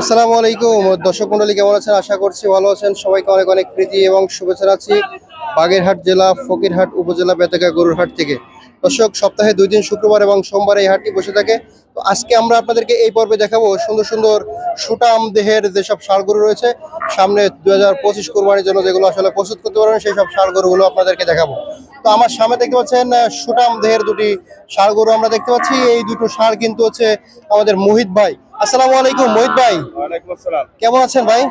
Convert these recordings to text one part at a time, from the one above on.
আসসালামু আলাইকুম। দর্শক মন্ডলী, কেমন আছেন? আশা করছি ভালো আছেন। সবাইকে অনেক অনেক প্রীতি এবং শুভেচ্ছা আছি বাগেরহাট জেলা, ফকিরহাট উপজেলা, বেতাকা গরুরহাট থেকে। দর্শক, সপ্তাহে দুই দিন শুক্রবার এবং সোমবার এই হাটটি বসে থাকে। তো আজকে আমরা আপনাদেরকে এই পর্বে দেখাবো সুন্দর সুন্দর সুটাম দেহের যেসব গরু রয়েছে, সামনে দুই হাজার পঁচিশ কোরবানির জন্য যেগুলো আসলে প্রস্তুত করতে পারবেন, সেই সব গরুগুলো আপনাদেরকে দেখাবো। তো আমার সামনে দেখতে পাচ্ছেন সুটাম দেহের দুটি ষাড় গরু আমরা দেখতে পাচ্ছি। এই দুটো ষাড় কিন্তু হচ্ছে আমাদের মোহিত ভাই। আসসালামু আলাইকুম মোহিত ভাই। কেমন আছেন ভাই?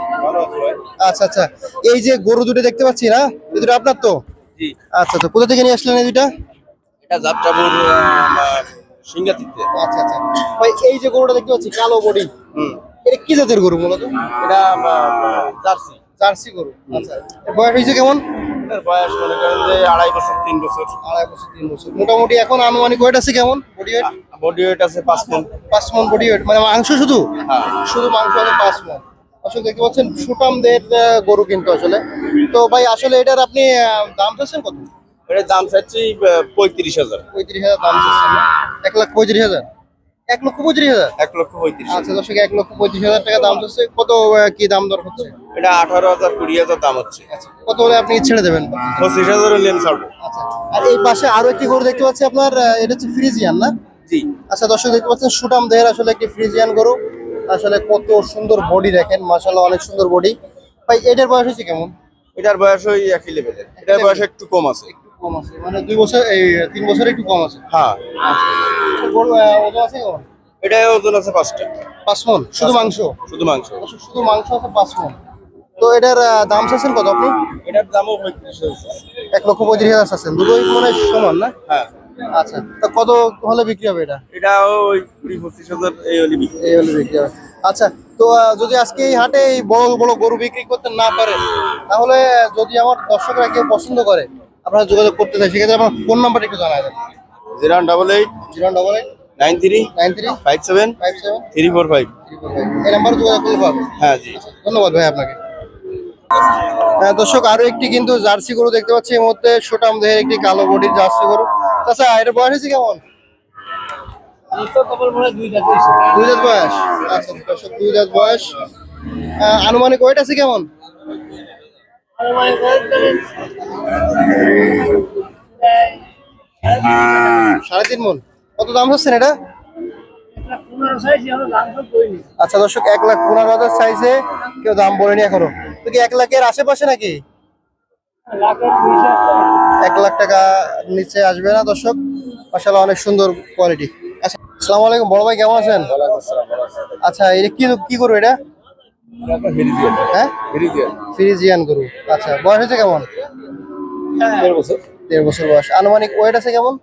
আচ্ছা আচ্ছা। এই যে গরু দুটো দেখতে পাচ্ছি না এই দুটো আপনার তো? আচ্ছা আচ্ছা কোথা থেকে নিয়ে আসলেন এই দুটা এটা যাত্রাপুর সিঙ্গাতিতে আচ্ছা আচ্ছা। ভাই এই যে গরুটা দেখতে পাচ্ছি কালো বডি। হুম। এটা কি জাতের গরু মূলত এটা জার্সি। জার্সি গরু। আচ্ছা। এর বয়স হয়েছে কেমন? এর বয়স মনে করেন যে আড়াই বছর তিন বছর। আড়াই বছর তিন বছর। মোটামুটি এখন আনুমানিক ওয়েট আছে কেমন? বডি ওয়েট বডি ওয়েট আছে পাঁচ মন। পাঁচ মন বডি ওয়েট মানে মাংস শুধু? হ্যাঁ। শুধু মাংস আছে পাঁচ মন। আসলে দেখতে পাচ্ছেন সুটামদের গরু কিন্তু আসলে। তো ভাই আসলে এটার আপনি দাম চাচ্ছেন কত? এটার দাম চাচ্ছি পঁয়ত্রিশ হাজার। পঁয়ত্রিশ হাজার দাম চাচ্ছেন এক লাখ পঁয়ত্রিশ হাজার? এক লক্ষ পঁয়ত্রিশ হাজার? এক লক্ষ পঁয়ত্রিশ আচ্ছা দর্শক এক লক্ষ পঁয়ত্রিশ হাজার টাকা দাম চাচ্ছে কত কি দাম দর হচ্ছে? এটা আঠারো হাজার কুড়ি হাজার দাম হচ্ছে। আচ্ছা কত হলে আপনি ছেড়ে দেবেন? পঁচিশ হাজার লেন ছাড়বো। আচ্ছা আর এই পাশে আরও একটি গরু দেখতে পাচ্ছি আপনার এটা হচ্ছে ফ্রিজিয়ান না? জি। আচ্ছা দর্শক দেখতে পাচ্ছেন সুটাম দেহের আসলে একটি ফ্রিজিয়ান গরু। আসলে কত সুন্দর বডি দেখেন মাশাআল্লাহ অনেক সুন্দর বডি ভাই এটার বয়স হয়েছে কেমন? এটার বয়স ওই একই লেভেলের এটার বয়স একটু কম আছে। একটু কম আছে মানে দুই বছর এই তিন বছর একটু কম আছে। হ্যাঁ। এটা ওজন আছে পাঁচটা পাঁচ মন? শুধু মাংস? শুধু মাংস। শুধু মাংস আছে পাঁচ মন। তো এটার দাম চাচ্ছেন কত আপনি? এটার দামও পঁয়ত্রিশ এক লক্ষ পঁয়ত্রিশ হাজার চাচ্ছেন। দুটোই মনে হয় সমান না? হ্যাঁ। আচ্ছা তো কত হলে বিক্রি হবে এটা? এটা ওই কুড়ি পঁচিশ হাজার এই হলি বিক্রি এই হলে বিক্রি হবে। আচ্ছা তো যদি আজকে এই হাটে এই বড় বড় গরু বিক্রি করতে না পারেন তাহলে যদি আমার দর্শকরা কেউ পছন্দ করে আপনারা যোগাযোগ করতে চাই সেক্ষেত্রে আপনার ফোন নাম্বার একটু জানাই দেন। Zero double eight zero double eight nine three nine three five seven five seven three four five. এই নাম্বারে যোগাযোগ করলে পাবে। হ্যাঁ জি। ধন্যবাদ ভাই আপনাকে। হ্যাঁ, দর্শক আরও একটি কিন্তু জার্সি গরু দেখতে পাচ্ছি। এর মধ্যে সুটাম দেহের একটি কালো বডির জার্সি গরু। আচ্ছা এর বয়স হয়েছে কেমন? দুই দাঁত বয়স। আচ্ছা দর্শক দুই দাঁত বয়স। আনুমানিক ওয়েট আছে কেমন? সাড়ে তিন মন। কত দাম হচ্ছেন এটা? আচ্ছা দর্শক এক লাখ পনেরো হাজার সাইজে কেউ দাম বলেনি এখনও। তো কি এক লাখের আশেপাশে নাকি? এক লাখ টাকা নিচে আসবে না দর্শক। মাসাল্লাহ অনেক সুন্দর কোয়ালিটি আচ্ছা আসসালামু আলাইকুম বড় ভাই কেমন আছেন? আচ্ছা এটা কি কি করব এটা? হ্যাঁ? ফ্রিজিয়ান। গরু। আচ্ছা বয়স হয়েছে কেমন? দেড় বছর। বয়স। আনুমানিক ওয়েট আছে কেমন?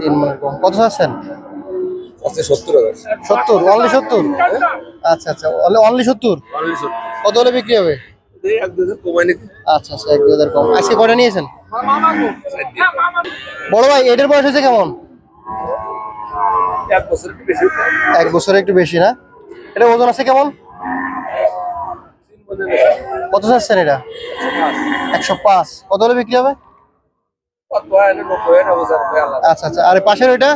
তিন মনের কম। কত চাচ্ছেন? সত্তর অনলি সত্তর? আচ্ছা আচ্ছা। অনলি সত্তর? কত হলে বিক্রি হবে? আচ্ছা আচ্ছা এক দু হাজার কম। আজকে কটা নিয়েছেন? বড় ভাই এটার বয়স হয়েছে কেমন? এক বছর একটু বেশি না? এটা ওজন আছে কেমন? কত চাচ্ছেন এটা? একশো পাঁচ। কত হলে বিক্রি হবে? আচ্ছা আচ্ছা। আর পাশের ওইটা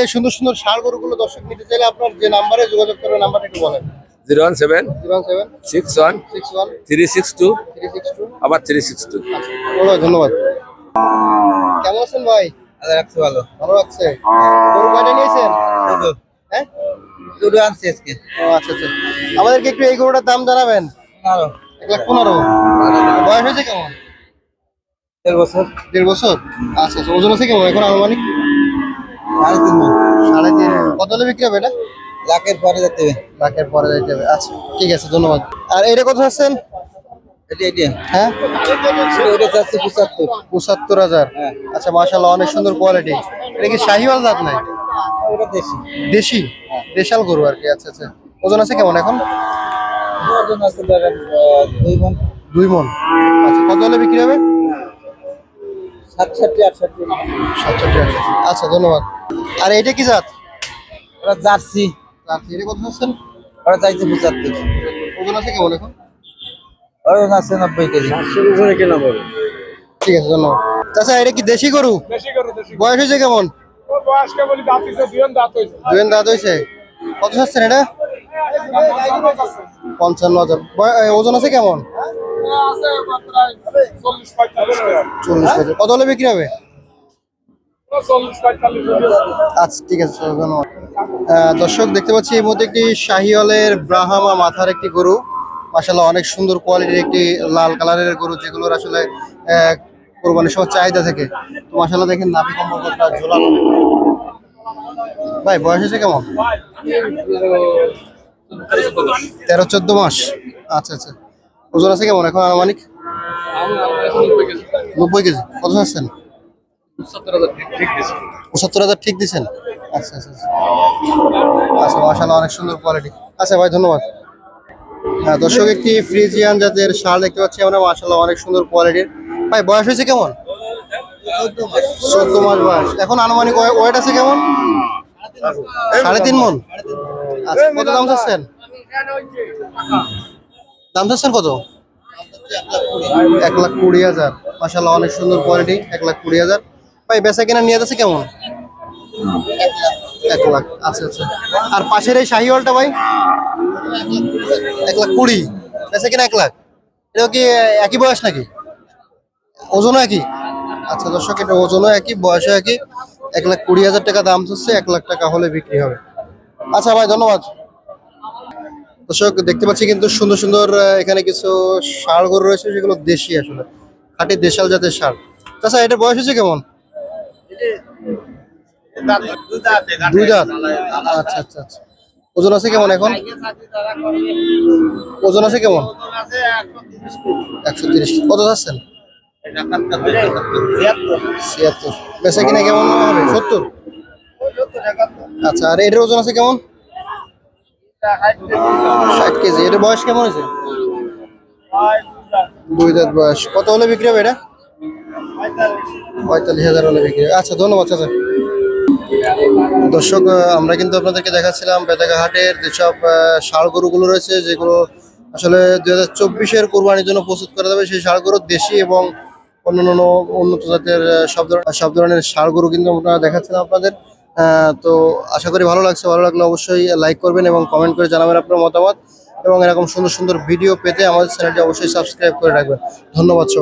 এই সুন্দর সুন্দর সার গরুগুলো দর্শক নিতে চাইলে আপনার যে নাম্বারে যোগাযোগ করবে নাম্বারটা একটু বলেন। Zero one seven zero seven six one six one three six two three six two. আবার থ্রি সিক্স টু। ধন্যবাদ ধন্যবাদ। কেমন আছেন ভাই? রাখছি ভালো। ভালো লাগছে গরু কয়টা নিয়েছেন? হ্যাঁ? দুটো আনছি আজকে। ও আচ্ছা আচ্ছা। আমাদেরকে একটু এই গরুটার দাম জানাবেন। ভালো। এক লাখ পনেরো। বয়স হয়েছে কেমন? দেড় বছর। দেড় বছর? আচ্ছা আচ্ছা ওজন আছে কেমন? এখন আনুমানিক? সাড়ে তিন সাড়ে তিন কত হলে বিক্রি হবে এটা? লাখের পরে যেতে হবে। লাখের পরে হবে। আচ্ছা ঠিক আছে ধন্যবাদ। আর এটা কত আছেন হ্যাঁ? পঁচাত্তর। হাজার। হ্যাঁ। আচ্ছা মাশাল্লাহ অনেক সুন্দর কোয়ালিটি এটা কি শাহিওয়াল জাত নাই? দেশি। দেশি? দেশাল গরু আর কি আচ্ছা আচ্ছা। ওজন আছে কেমন এখন? মন। দুই মন। আচ্ছা কত হলে বিক্রি হবে? সাতষট্টি আটষট্টি সাতষট্টি আটষট্টি আচ্ছা ধন্যবাদ আর এটা কি জাত ওটা জার্সি আচ্ছা এটা কত আছেন ওটা চাইছে পঁচাত্তর ওজন আছে কেমন এখন ওজন আছে নব্বই কেজি ঠিক আছে ধন্যবাদ চাচা এটা কি দেশি গরু বয়স হয়েছে কেমন দাঁত হয়েছে দুজন দাঁত হয়েছে দুয়েন দাঁত হয়েছে কত চাচ্ছেন এটা পঞ্চান্ন হাজার ওজন আছে কেমন চল্লিশ কত হলে বিক্রি হবে? আচ্ছা ঠিক আছে ধন্যবাদ দর্শক, দেখতে পাচ্ছি এই মধ্যে একটি শাহিওয়ালের ব্রাহামা মাথার একটি গরু। মাসাল্লাহ অনেক সুন্দর কোয়ালিটির একটি লাল কালারের গরু, যেগুলোর আসলে কোরবানির সময় চাহিদা থাকে। তো মাসাল্লাহ দেখেন নাভি কম্বল কতটা ঝোলানো। ভাই, বয়স হয়েছে কেমন? তেরো, চোদ্দ মাস। আচ্ছা আচ্ছা। ওজন আছে কেমন এখন আনুমানিক? নব্বই কেজি। কত চাচ্ছেন? পঁচাত্তর হাজার ঠিক দিচ্ছেন আচ্ছা আচ্ছা আচ্ছা। আচ্ছা মাসাল্লাহ অনেক সুন্দর কোয়ালিটি আচ্ছা ভাই, ধন্যবাদ। হ্যাঁ দর্শক, একটি ফ্রিজিয়ান জাতের শাল দেখতে পাচ্ছি আমরা মাসাল্লাহ অনেক সুন্দর কোয়ালিটির ভাই, বয়স হয়েছে কেমন? চোদ্দ মাস। বয়স। এখন আনুমানিক ওয়েট আছে কেমন? সাড়ে তিন মন। আচ্ছা কত দাম চাচ্ছেন? দাম চাচ্ছেন কত? এক লাখ কুড়ি হাজার। মাসাল্লাহ অনেক সুন্দর কোয়ালিটি এক লাখ কুড়ি হাজার। ভাই, বেচা কেনা নিয়ে যাচ্ছে কেমন? এক লাখ। আচ্ছা আচ্ছা আর পাশের এই শাহিওয়ালটা ভাই? এক লাখ কুড়ি। বেচা কিনা এক লাখ। এটা কি একই বয়স নাকি? ওজনও একই? আচ্ছা দর্শক এটা ওজনও একই, বয়সও একই। এক লাখ কুড়ি হাজার টাকা দাম হচ্ছে এক লাখ টাকা হলে বিক্রি হবে। আচ্ছা ভাই, ধন্যবাদ। দর্শক, দেখতে পাচ্ছি কিন্তু সুন্দর সুন্দর এখানে কিছু ষাঁড় গরু রয়েছে যেগুলো দেশি আসলে। খাঁটি দেশাল জাতের সার আচ্ছা এটার বয়স হচ্ছে কেমন? আচ্ছা আচ্ছা আচ্ছা। ওজন আছে কেমন এখন? ওজন আছে কেমন? একশো তিরিশ। কত যাচ্ছেন ছিয়াত্তর। বেচা কিনা কেমন সত্তর? আচ্ছা আর এটার ওজন আছে কেমন? ষাট কেজি এটার বয়স কেমন আছে দুই দাঁত বয়স। কত হলে বিক্রি হবে এটা? পঁয়তাল্লিশ। হাজার হলে বিক্রি আচ্ছা ধন্যবাদ চাচা। দর্শক আমরা কিন্তু আপনাদেরকে দেখাচ্ছিলাম বেতাগা হাটের যেসব ষাঁড় গরুগুলো রয়েছে যেগুলো আসলে দুই হাজার চব্বিশের কোরবানির জন্য প্রস্তুত করা যাবে সেই ষাঁড় গরু দেশি এবং অন্যান্য উন্নত জাতের সব ধরনের সব ধরনের ষাঁড় গরু কিন্তু আমরা দেখাচ্ছিলাম আপনাদের। তো আশা করি ভালো লাগছে। ভালো লাগলে অবশ্যই লাইক করবেন এবং কমেন্ট করে জানাবেন আপনার মতামত। এবং এরকম সুন্দর সুন্দর ভিডিও পেতে আমাদের চ্যানেলটি অবশ্যই সাবস্ক্রাইব করে রাখবেন। ধন্যবাদ সবাই।